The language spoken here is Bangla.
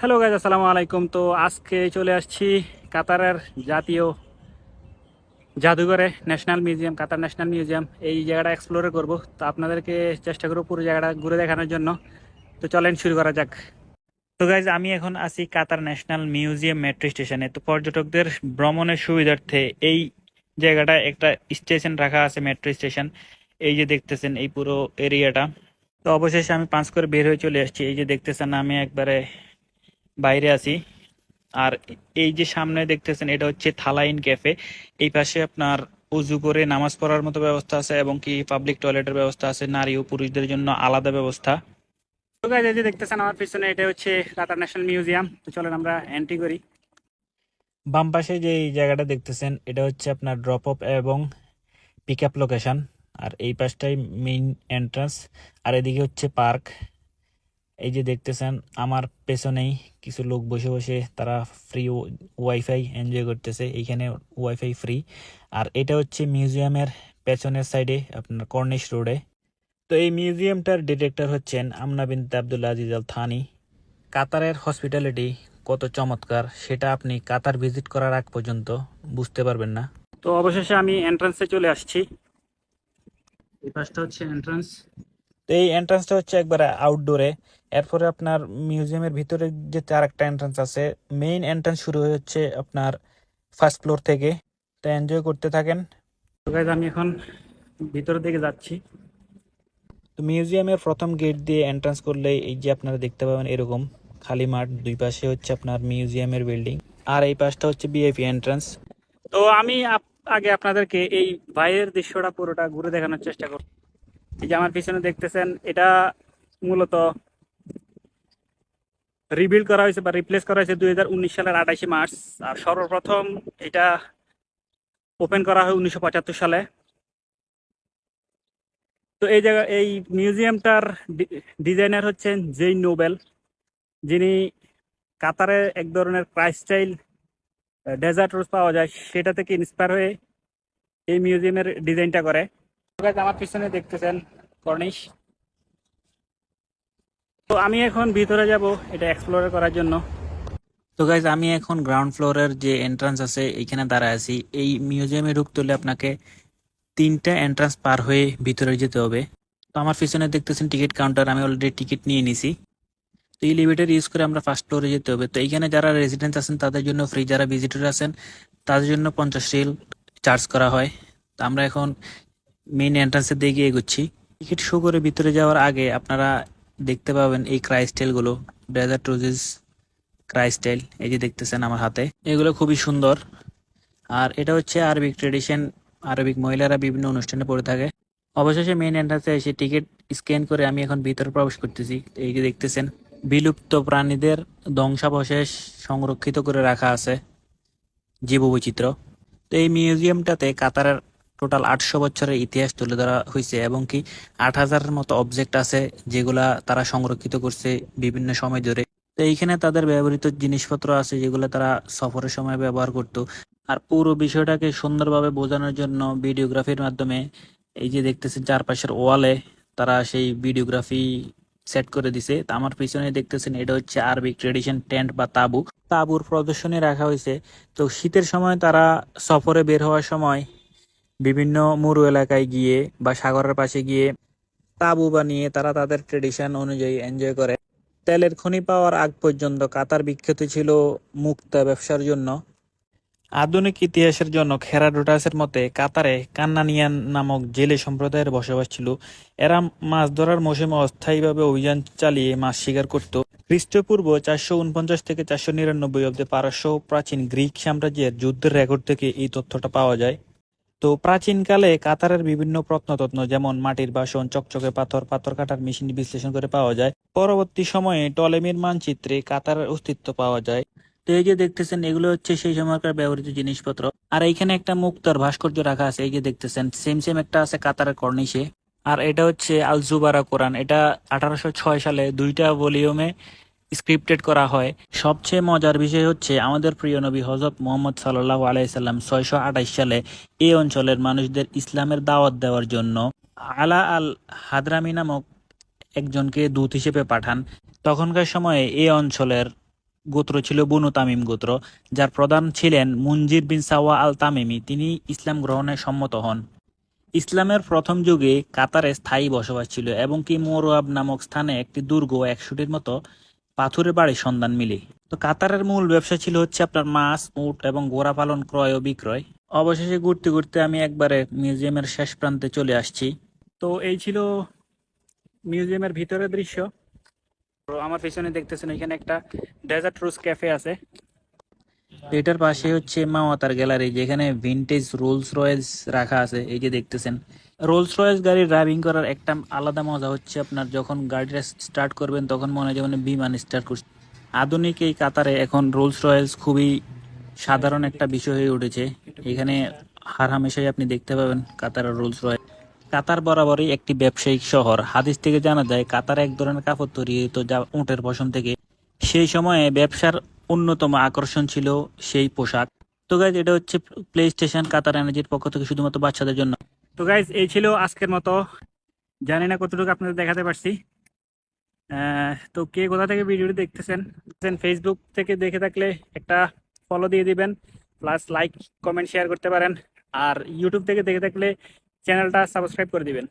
হ্যালো গাইজ আসসালামু আলাইকুম। তো আজকে চলে আসছি কাতারের জাতীয় জাদুঘরে national museum Qatar national museum এই জায়গাটা এক্সপ্লোর করব। তো আপনাদেরকে চেষ্টা করব পুরো জায়গাটা ঘুরে দেখানোর জন্য। তো চলেন শুরু করা যাক। তো গাইজ আমি এখন আছি কাতার ন্যাশনাল মিউজিয়াম মেট্রো স্টেশনে তো পর্যটকদের ভ্রমণের সুবিধার্থে এই জায়গাটা একটা স্টেশন রাখা আছে মেট্রো স্টেশন এই যে দেখতেছেন এই পুরো এরিয়াটা তো অবশেষে আমি পাঁচ করে বের হয়ে চলে আসছি। এই যে দেখতেছেন, আমি একবারে বাইরে আছি। আর এই যে সামনে দেখতেছেন, এটা হচ্ছে থালাইন ক্যাফে। এই পাশে আপনার উজু করে নামাজ পড়ার মতো ব্যবস্থা আছে এবং কি পাবলিক টয়লেটের ব্যবস্থা আছে। নারী ও পুরুষদের জন্য আলাদা ব্যবস্থা। যে দেখতেছেন আমার পিছনে, এটা হচ্ছে কাতার ন্যাশনাল মিউজিয়াম তো চলেন আমরা এন্ট্রি করি। বাম পাশে যে জায়গাটা দেখতেছেন, এটা হচ্ছে আপনার ড্রপ অফ এবং পিক আপ লোকেশন আর এই পাশটাই মেইন এন্ট্রান্স আর এদিকে হচ্ছে পার্ক এই যে দেখতেছেন, আমার পেছনেই কিছু লোক বসে বসে তারা ফ্রি ওয়াইফাই এনজয় করতেছে। এইখানে ওয়াইফাই ফ্রি আর এটা হচ্ছে মিউজিয়ামের পেছনের সাইডে আপনার কর্নিশ রোডে তো এই মিউজিয়ামটার ডিরেক্টর হচ্ছেন Amna bint Abdullah Aziz Al Thani. কাতারের হসপিটালিটি কত চমৎকার, সেটা আপনি কাতার ভিজিট করার আগ পর্যন্ত বুঝতে পারবেন না। তো অবশেষে আমি এন্ট্রান্সে চলে আসছি। এই পাশটা হচ্ছে এন্ট্রান্স তো এই এন্ট্রান্সটা হচ্ছে একবারে আউটডোরে এরপরে আপনার মিউজিয়ামের ভিতরে যে চার একটা এন্ট্রান্স আছে। মেইন এন্ট্রান্স শুরু হচ্ছে আপনার ফার্স্ট ফ্লোর থেকে। তো এনজয় করতে থাকেন। তো গাইজ আমি এখন ভিতরের দিকে যাচ্ছি। তো মিউজিয়ামের প্রথম গেট দিয়ে এন্ট্রান্স করলে এই যে আপনারা দেখতে পাবেন এরকম খালি মাঠ দুই পাশে হচ্ছে আপনার মিউজিয়ামের বিল্ডিং আর এই পাশটা হচ্ছে বিআইপি এন্ট্রান্স তো আমি আগে আপনাদেরকে এই বাইরের দৃশ্যটা পুরোটা ঘুরে দেখানোর চেষ্টা করব এই যে আমার পিছনে দেখতেছেন, এটা মূলত রিবিল্ড করা হয়েছে বা রিপ্লেস করা হয়েছে দুই সালের আঠাশে মার্চ। আর সর্বপ্রথম এটা ওপেন করা হয় উনিশশো পঁচাত্তর সালে। তো এই জায়গা, এই মিউজিয়ামটার ডিজাইনার হচ্ছেন জেই নোবেল। যিনি কাতারে এক ধরনের ক্রাইস্টাইল ডেজার্ট রোজ পাওয়া যায়, সেটা থেকে ইন্সপায়ার হয়ে এই মিউজিয়ামের ডিজাইনটা করে। আমার পিছনে দেখতেছেন, কর্নিশ। তো আমি এখন ভিতরে যাব এটা এক্সপ্লোর করার জন্য। তো গাইজ আমি এখন গ্রাউন্ড ফ্লোরের যে এন্ট্রান্স আছে, এইখানে দাঁড়ায় আছি। এই মিউজিয়ামে ঢুকতে হলে আপনাকে তিনটা এন্ট্রান্স পার হয়ে ভিতরে যেতে হবে। তো আমার পিছনে দেখতেছেন টিকিট কাউন্টার আমি অলরেডি টিকিট নিয়ে নিছি। তো এই লিমিটের ইউজ করে আমরা ফার্স্ট ফ্লোরে যেতে হবে। তো এইখানে যারা রেসিডেন্ট আছেন, তাদের জন্য ফ্রি যারা ভিজিটর আছেন, তাদের জন্য পঞ্চাশ রিল চার্জ করা হয়। তো আমরা এখন মেইন এন্ট্রান্সের দিকে এগোচ্ছি। টিকিট শো করে ভিতরে যাওয়ার আগে আপনারা দেখতে পাবেন এই ক্রাইস্টাইলগুলো ডেজার্ট রোজেস ক্রাইস্টাইল এই যে দেখতেছেন আমার হাতে। এগুলো খুবই সুন্দর। আর এটা হচ্ছে আরবিক ট্রেডিশন আরবিক মহিলারা বিভিন্ন অনুষ্ঠানে পড়ে থাকে। অবশেষে মেইন এন্ট্রান্সে এসে টিকিট স্ক্যান করে আমি এখন ভিতরে প্রবেশ করতেছি। এই যে দেখতেছেন, বিলুপ্ত প্রাণীদের ধ্বংসাবশেষ সংরক্ষিত করে রাখা আছে জীববৈচিত্র্য। তো এই মিউজিয়ামটাতে কাতারের টোটাল আটশো বছরের ইতিহাস তুলে ধরা হয়েছে এবং কি আট হাজারের মতো অবজেক্ট আছে যেগুলা তারা সংরক্ষিত করছে বিভিন্ন সময় ধরে। তো এইখানে তাদের ব্যবহৃত জিনিসপত্র আছে যেগুলো তারা সফরের সময় ব্যবহার করত। আর পুরো বিষয়টাকে সুন্দরভাবে বোঝানোর জন্য ভিডিওগ্রাফির মাধ্যমে এই যে দেখতেছেন চারপাশের ওয়ালে তারা সেই ভিডিওগ্রাফি সেট করে দিছে। তা আমার পিছনে দেখতেছেন এটা হচ্ছে আরবিক ট্রেডিশন টেন্ট বা তাবু। তাবুর প্রদর্শনী রাখা হয়েছে। তো শীতের সময় তারা সফরে বের হওয়ার সময় বিভিন্ন মরু এলাকায় গিয়ে বা সাগরের পাশে গিয়ে তাঁবু বানিয়ে তারা তাদের ট্রেডিশন অনুযায়ী এনজয় করে। তেলের খনি পাওয়ার আগ পর্যন্ত কাতার বিখ্যাত ছিল মুক্তা ব্যবসার জন্য। আধুনিক ইতিহাসের জন্য খেরাডোটাসের মতে কাতারে কান্নানিয়ান নামক জেলে সম্প্রদায়ের বসবাস ছিল। এরা মাছ ধরার মৌসুমে অস্থায়ীভাবে অভিযান চালিয়ে মাছ শিকার করত। খ্রিস্টপূর্ব চারশো উনপঞ্চাশ থেকে চারশো নিরানব্বই অব্দে পারস্য প্রাচীন গ্রিক সাম্রাজ্যের যুদ্ধের রেকর্ড থেকে এই তথ্যটা পাওয়া যায়। তো প্রাচীনকালে কাতারের বিভিন্ন প্রত্নতত্ন, যেমন মাটির বাসন, চকচকে পাথর পাথর কাটার মেশিন বিশ্লেষণ করে পাওয়া যায়। পরবর্তী সময়ে টলেমির মানচিত্রে কাতারের অস্তিত্ব পাওয়া যায়। তো এই যে দেখতেছেন, এগুলো হচ্ছে সেই সময়কার ব্যবহৃত জিনিসপত্র। আর এইখানে একটা মুক্তার ভাস্কর্য রাখা আছে, এই যে দেখতেছেন সেম সেম একটা আছে কাতারের কর্নিশে। আর এটা হচ্ছে আল জুবারা কোরআন, এটা আঠারোশো ছয় সালে দুইটা ভলিউমে স্ক্রিপ্টেড করা হয়। সবচেয়ে মজার বিষয় হচ্ছে আমাদের প্রিয় নবী হজরত মোহাম্মদ সাল্লাহ আলাইসাল্লাম ছয়শো আঠাইশ সালে এই অঞ্চলের মানুষদের ইসলামের দাওয়াত দেওয়ার জন্য আলা আল হাদরামি নামক একজনকে দূত হিসেবে পাঠান। তখনকার সময়ে এই অঞ্চলের গোত্র ছিল বনু তামিম গোত্র, যার প্রধান ছিলেন মুনজির বিন সাওয়া আল তামিমি তিনি ইসলাম গ্রহণে সম্মত হন। ইসলামের প্রথম যুগে কাতারে স্থায়ী বসবাস ছিল এবং কি মোরোয়াব নামক স্থানে একটি দুর্গ একশোটির মতো পাথরের বাড়ির সন্ধান মিলে তো কাতারের মূল ব্যবসা ছিল হচ্ছে আপনার মাছ, উট এবং ঘোড়া পালন, ক্রয় ও বিক্রয়। অবশেষে ঘুরতে ঘুরতে আমি একবারে মিউজিয়ামের শেষ প্রান্তে চলে আসছি। তো এই ছিল মিউজিয়ামের ভিতরের দৃশ্য। আমার পিছনে দেখতেছেন এখানে একটা ডেজার্ট রোজ ক্যাফে আছে। এটার পাশে হচ্ছে মাওয়াতার গ্যালারি, যেখানে ভিনটেজ রোলস রয়েলস রাখা আছে। এই যে দেখতেছেন রোলস রয়েলস গাড়ি ড্রাইভিং করার একটা আলাদা মজা হচ্ছে আপনার যখন গাড়িটা স্টার্ট করবেন, তখন মনে হয় যেমন বিমান স্টার্ট করছে। আধুনিক এই কাতারে এখন রোলস রয়েলস খুবই সাধারণ একটা বিষয় হয়ে উঠেছে। এখানে হার হামেশাই আপনি দেখতে পাবেন কাতারের রোলস রয়েল কাতার বরাবরই একটি ব্যবসায়িক শহর। হাদিস থেকে জানা যায়, কাতার এক ধরনের কাপড় তৈরি হতো যা উটের পশম থেকে। সেই সময়ে ব্যবসার অন্যতম আকর্ষণ ছিল সেই পোশাক। তো গাইজ এটা হচ্ছে প্লে স্টেশন কাতার এনার্জির পক্ষ থেকে শুধুমাত্র বাচ্চাদের জন্য। তো গাইজ এই ছিল আজকের মতো। জানি না কতটুকু আপনাদের দেখাতে পারছি। তো কে কোথা থেকে ভিডিওটি দেখতেছেন ফেসবুক থেকে দেখে থাকলে একটা ফলো দিয়ে দিবেন প্লাস লাইক কমেন্ট শেয়ার করতে পারেন, আর ইউটিউব থেকে দেখে থাকলে চ্যানেলটা সাবস্ক্রাইব করে দিবেন।